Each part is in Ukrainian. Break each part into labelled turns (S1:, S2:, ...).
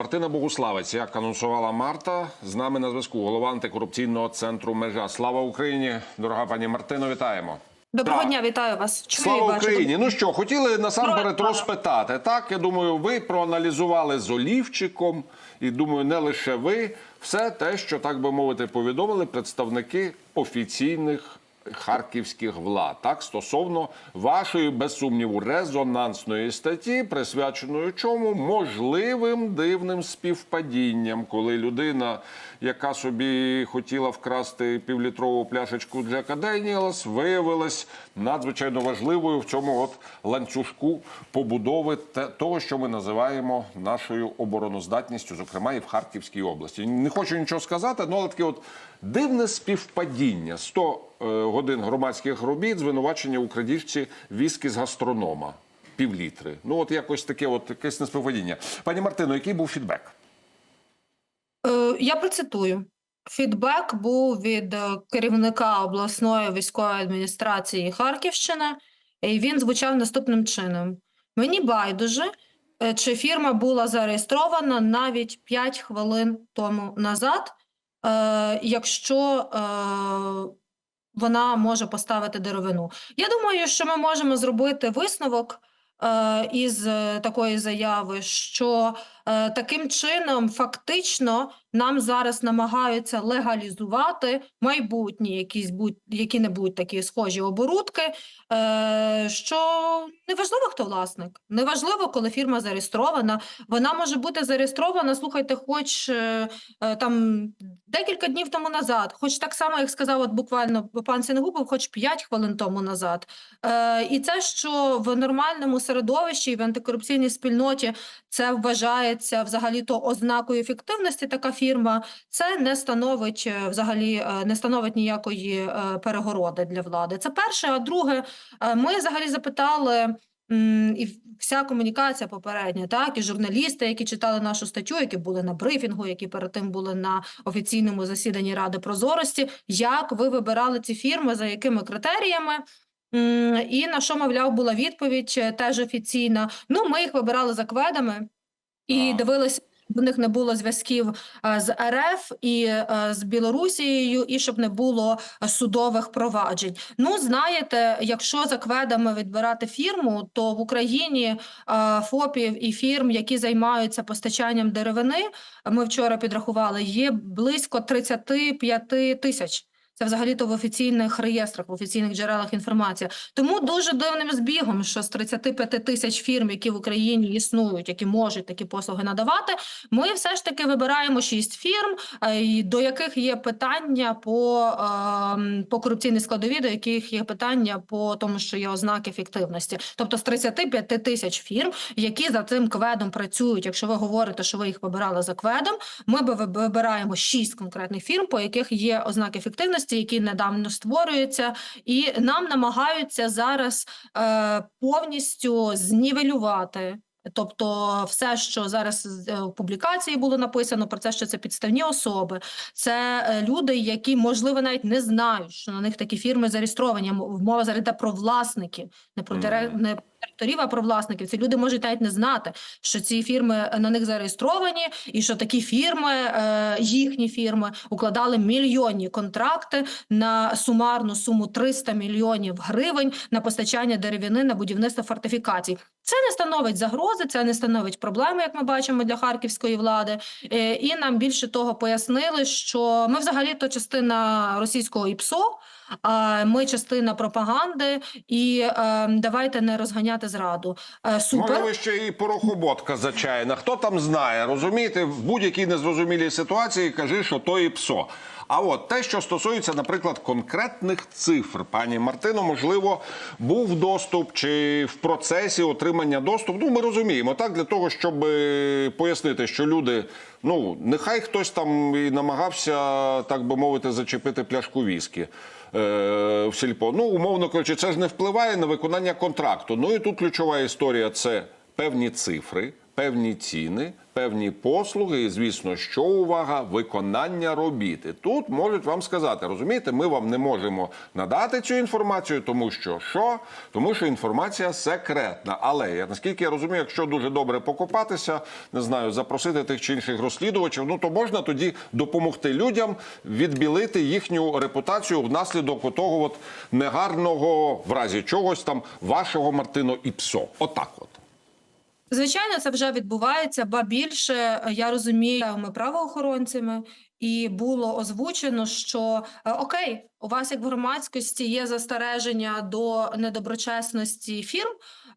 S1: Мартина Богуславець, як анонсувала Марта, з нами на зв'язку голова антикорупційного центру межа. Слава Україні, дорога пані Мартино, вітаємо.
S2: Доброго
S1: Так.
S2: дня, вітаю вас. Чую
S1: Слава
S2: бачу.
S1: Україні! Ну що, хотіли насамперед розпитати. Так, я думаю, ви проаналізували з Олівчиком, і думаю, не лише ви, все те, що так би мовити, повідомили представники офіційних. Харківських влад так стосовно вашої без сумніву резонансної статті, присвяченої чому можливим дивним співпадінням, коли людина, яка собі хотіла вкрасти півлітрову пляшечку Джека Деніелс, виявилась надзвичайно важливою в цьому от ланцюжку побудови того, що ми називаємо нашою обороноздатністю, зокрема і в Харківській області. Не хочу нічого сказати, ну, але таке от дивне співпадіння 100 е, годин громадських робіт, звинувачення у крадіжці віскі з гастронома. Півлітри. Ну, от якось таке, от якесь неспівпадіння. Пані Мартино, який був фідбек?
S2: Е, Я процитую. Фідбек був від е, керівника обласної військової адміністрації Харківщини, і він звучав наступним чином: мені байдуже, е, чи фірма була зареєстрована навіть 5 хвилин тому назад, е, якщо вона може поставити деревину. Я думаю, що ми можемо зробити висновок із такої заяви, що таким чином фактично нам зараз намагаються легалізувати майбутні якісь будь які-небудь такі схожі оборудки, е, що неважливо, хто власник, неважливо, коли фірма зареєстрована. Вона може бути зареєстрована, слухайте, хоч е, е, там декілька днів тому назад, хоч так само, як сказав от буквально пан Сінгубов, хоч 5 хвилин тому назад. Е, і це, що в нормальному середовищі і в антикорупційній спільноті це вважається взагалі-то ознакою ефективності така фірма, це не становить е, взагалі е, не становить ніякої е, перегороди для влади. Це перше. А друге, ми взагалі запитали. І вся комунікація попередня, так і журналісти, які читали нашу статтю, які були на брифінгу, які перед тим були на офіційному засіданні Ради прозорості. Як ви вибирали ці фірми, за якими критеріями? І на що, мовляв, була відповідь теж офіційна. Ну, ми їх вибирали за кведами і
S1: А.
S2: дивилися. В них не було зв'язків з РФ і е, з Білорусією, і щоб не було судових проваджень. Ну, знаєте, якщо за кведами відбирати фірму, то в Україні ФОПів і фірм, які займаються постачанням деревини, ми вчора підрахували, є близько 35 тисяч. Це взагалі-то в офіційних реєстрах, в офіційних джерелах інформація. Тому дуже дивним збігом, що з 35 тисяч фірм, які в Україні існують, які можуть такі послуги надавати, ми все ж таки вибираємо шість фірм, е, до яких є питання по, ем, по корупційній складові, до яких є питання по тому, що є ознаки ефективності. Тобто з 35 тисяч фірм, які за цим кведом працюють. Якщо ви говорите, що ви їх вибирали за кведом, ми би виб- вибираємо шість конкретних фірм, по яких є ознаки ефективності, які недавно створюються, і нам намагаються зараз е, повністю знівелювати. Тобто, все, що зараз е, в публікації було написано про це, що це підставні особи, це е, люди, які можливо навіть не знають, що на них такі фірми зареєстровані. Мова зараз йде про власників, не про дире-
S1: Мгм.
S2: не директорів, а про власників. Ці люди можуть навіть не знати, що ці фірми е, на них зареєстровані, і що такі фірми, е, їхні фірми, укладали мільйонні контракти на сумарну суму 300 мільйонів гривень на постачання деревини на будівництво фортифікацій. Це не становить загрози, це не становить проблеми, як ми бачимо для харківської влади. Е, І нам більше того пояснили, що ми взагалі то частина російського ІПСО. Ми частина пропаганди, і е, давайте не розганяти зраду. Е, супер.
S1: Можливо, ще і порохоботка зачаяна. Хто там знає, розумієте, в будь-якій незрозумілій ситуації кажи, що то і псо. А от те, що стосується, наприклад, конкретних цифр, пані Мартино, можливо, був доступ чи в процесі отримання доступу. Ну, ми розуміємо, так для того, щоб е, пояснити, що люди, ну нехай хтось там і намагався, так би мовити, зачепити пляшку віскі в сільпо. Ну, умовно кажучи, це ж не впливає на виконання контракту. Ну і тут ключова історія це певні цифри. Певні ціни, певні послуги, і звісно, що увага, виконання робіт. І Тут можуть вам сказати, розумієте, ми вам не можемо надати цю інформацію, тому що що? Тому що інформація секретна. Але я наскільки я розумію, якщо дуже добре покопатися, не знаю, запросити тих чи інших розслідувачів, ну то можна тоді допомогти людям відбілити їхню репутацію внаслідок того от негарного в разі чогось там вашого Мартино ІПСО. Отак от.
S2: Звичайно, це вже відбувається, ба більше е, я розумію, ми правоохоронцями, і було озвучено, що е, окей, у вас як в громадськості є застереження до недоброчесності фірм.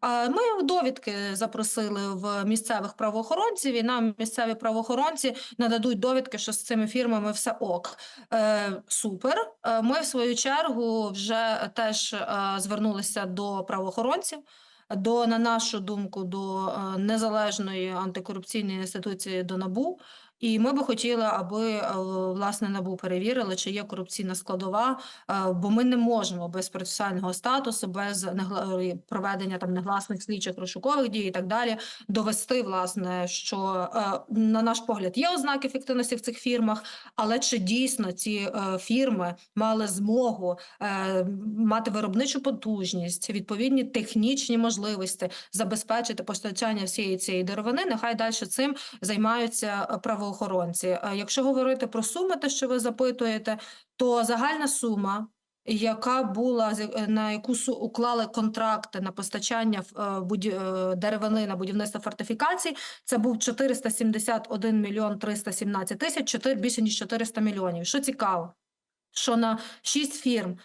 S2: е, Ми довідки запросили в місцевих правоохоронців, і нам місцеві правоохоронці нададуть довідки, що з цими фірмами все ок. Е, Супер. Е, Ми в свою чергу вже теж е, звернулися до правоохоронців до, на нашу думку, до е, незалежної антикорупційної інституції до НАБУ. І ми би хотіли, аби е, власне НАБУ перевірили, чи є корупційна складова, е, бо ми не можемо без процесуального статусу, без проведення там негласних слідчих розшукових дій і так далі, довести власне, що е, на наш погляд є ознаки ефективності в цих фірмах, але чи дійсно ці фірми мали змогу мати виробничу потужність, відповідні технічні можливості забезпечити постачання всієї цієї деревини, нехай далі цим займаються е, правоохоронці. Якщо говорити про суми, те, що ви запитуєте, то загальна сума. Яка була е, на яку уклали контракти на постачання е, е, деревини на будівництво фортифікацій, це був 471 мільйон 317 тисяч, 4, більше ніж 400 мільйонів. Що цікаво, що на 6 фірм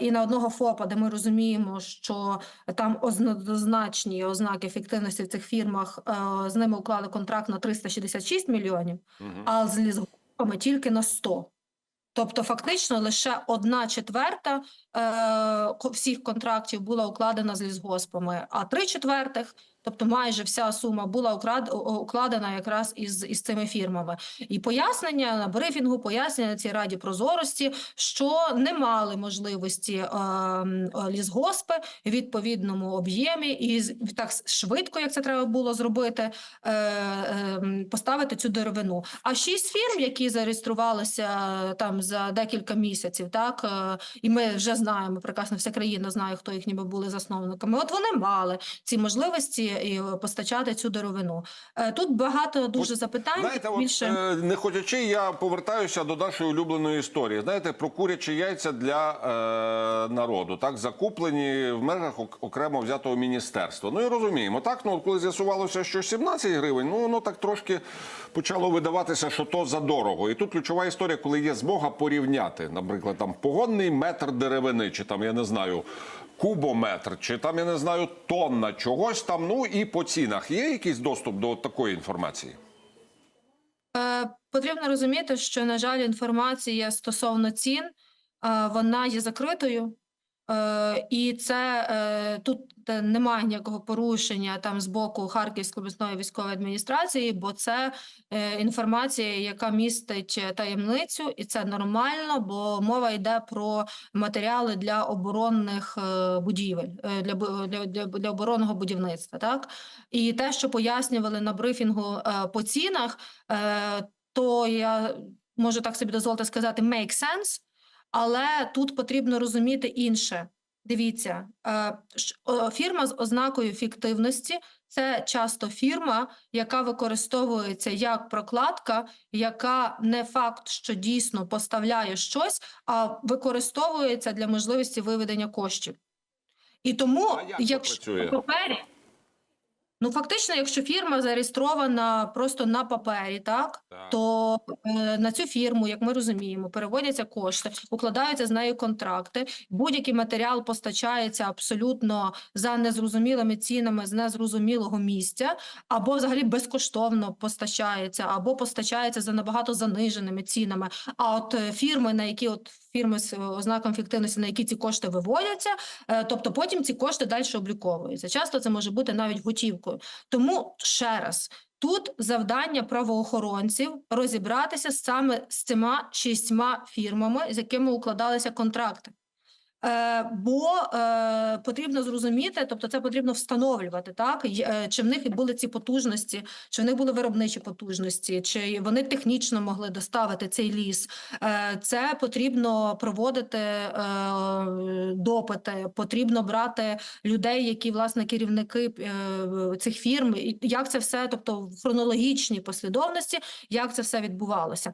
S2: і на одного ФОПа, де ми розуміємо, що там однозначні ознаки ефективності в цих фірмах, е, з ними уклали контракт на 366 мільйонів, а з лісгоспами тільки на 100. Тобто, фактично, лише одна четверта е, всіх контрактів була укладена з лісгоспами, а три четвертих, тобто майже вся сума, була украд, укладена якраз із, із цими фірмами. І пояснення на брифінгу, пояснення на цій раді прозорості, що не мали можливості е, лісгоспи в відповідному об'ємі і так швидко, як це треба було зробити, е, е, поставити цю деревину. А шість фірм, які зареєструвалися е, там за декілька місяців, так е, і ми вже знаємо прекрасно, вся країна знає, хто їх ніби були засновниками. От вони мали ці можливості і е, постачати цю деревину. Е, Тут багато дуже
S1: От,
S2: запитань.
S1: Знаєте,
S2: більше
S1: е, не хочучи, я повертаюся до нашої улюбленої історії. Знаєте, про курячі яйця для е, народу, так закуплені в межах ок- окремо взятого міністерства. Ну і розуміємо, так ну коли з'ясувалося, що 17 гривень, ну воно так трошки почало видаватися, що то задорого. І тут ключова історія, коли є змога порівняти, наприклад, там погонний метр деревини, чи там я не знаю. Кубометр, чи там я не знаю тонна чогось там. Ну і по цінах є якийсь доступ до такої інформації?
S2: Е, Потрібно розуміти, що, на жаль, інформація стосовно цін, е, вона є закритою. Е, І це е, тут е, немає ніякого порушення там з боку Харківської обласної військової адміністрації, бо це інформація, яка містить таємницю, і це нормально, бо мова йде про матеріали для оборонних будівель, для, для, для, для оборонного будівництва. Так і те, що пояснювали на брифінгу по цінах, то я можу так собі дозволити сказати, make sense, але тут потрібно розуміти інше. Дивіться, е, фірма з ознакою фіктивності це часто фірма, яка використовується як прокладка, яка не факт, що дійсно поставляє щось, а використовується для можливості виведення коштів. І тому,
S1: А як
S2: якщо
S1: працює?
S2: папері, ну фактично, якщо фірма зареєстрована просто на папері, так,
S1: Так.
S2: то е, на цю фірму, як ми розуміємо, переводяться кошти, укладаються з нею контракти. Будь-який матеріал постачається абсолютно за незрозумілими цінами з незрозумілого місця, або взагалі безкоштовно постачається, або постачається за набагато заниженими цінами. А от е, фірми, на які от фірми з ознаком фіктивності, на які ці кошти виводяться, е, тобто потім ці кошти далі обліковуються. Часто це може бути навіть готівкою. Тому ще раз. Тут завдання правоохоронців розібратися саме з цими шістьма фірмами, з якими укладалися контракти. Е, бо е, потрібно зрозуміти, тобто це потрібно встановлювати, так е, чи в них були ці потужності, чи в них були виробничі потужності, чи вони технічно могли доставити цей ліс. Це потрібно проводити допити, потрібно брати людей, які власне керівники цих фірм, і як це все, тобто в хронологічній послідовності, як це все відбувалося.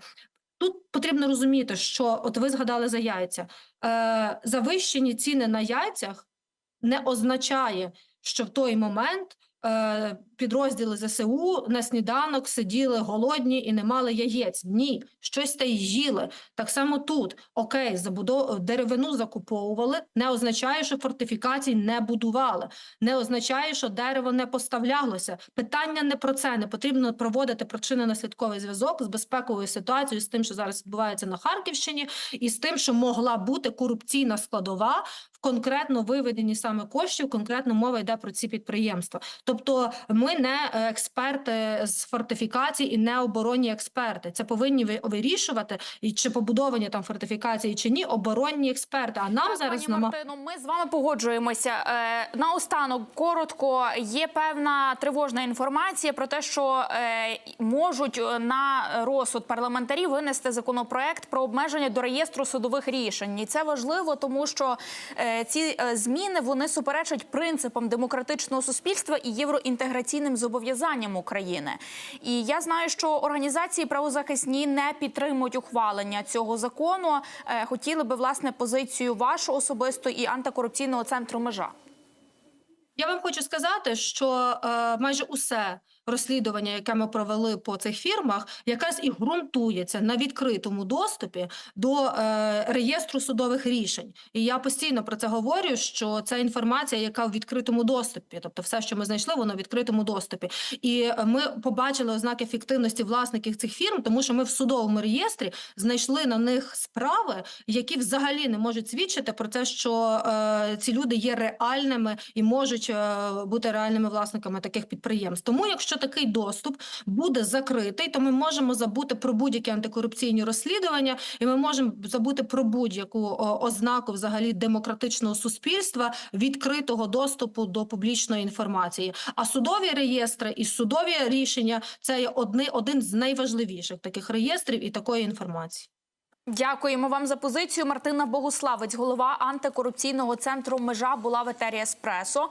S2: Тут потрібно розуміти, що от ви згадали за яйця. Е, завищені ціни на яйцях не означає, що в той момент підрозділи ЗСУ на сніданок сиділи голодні і не мали яєць. Ні, щось та й їли. Так само тут окей, забудов... деревину закуповували, не означає, що фортифікацій не будували, не означає, що дерево не поставлялося. Питання не про це. Не потрібно проводити причинно-наслідковий зв'язок з безпековою ситуацією, з тим, що зараз відбувається на Харківщині, і з тим, що могла бути корупційна складова конкретно виведенні саме коштів. Конкретно мова йде про ці підприємства. Тобто, ми не е, експерти з фортифікацій і не оборонні експерти. Це повинні ви- вирішувати, і чи побудовані там фортифікації чи ні, оборонні експерти. А нам
S3: Так,
S2: зараз
S3: пані
S2: нама...
S3: Мартино, ми з вами погоджуємося. Е, наостанок, коротко, є певна тривожна інформація про те, що е, можуть е, на розсуд парламентарів винести законопроект про обмеження до реєстру судових рішень. І це важливо, тому що е, ці е, зміни вони суперечать принципам демократичного суспільства і євроінтеграційним зобов'язанням України. І я знаю, що організації правозахисні не підтримують ухвалення цього закону. Е, Хотіли би власне позицію вашу особисто і антикорупційного центру межа.
S2: Я вам хочу сказати, що е, майже усе розслідування, яке ми провели по цих фірмах, якраз і ґрунтується на відкритому доступі до е, реєстру судових рішень. І я постійно про це говорю, що це інформація, яка в відкритому доступі, тобто все, що ми знайшли, воно в відкритому доступі. І е, ми побачили ознаки фіктивності власників цих фірм, тому що ми в судовому реєстрі знайшли на них справи, які взагалі не можуть свідчити про те, що е, ці люди є реальними і можуть е, бути реальними власниками таких підприємств. Тому, якщо такий доступ буде закритий, то ми можемо забути про будь-які антикорупційні розслідування, і ми можемо забути про будь-яку ознаку взагалі демократичного суспільства відкритого доступу до публічної інформації. А судові реєстри і судові рішення це є одни, один з найважливіших таких реєстрів і такої інформації.
S3: Дякуємо вам за позицію. Мартина Богуславець, голова антикорупційного центру Межа, була в етері Еспресо.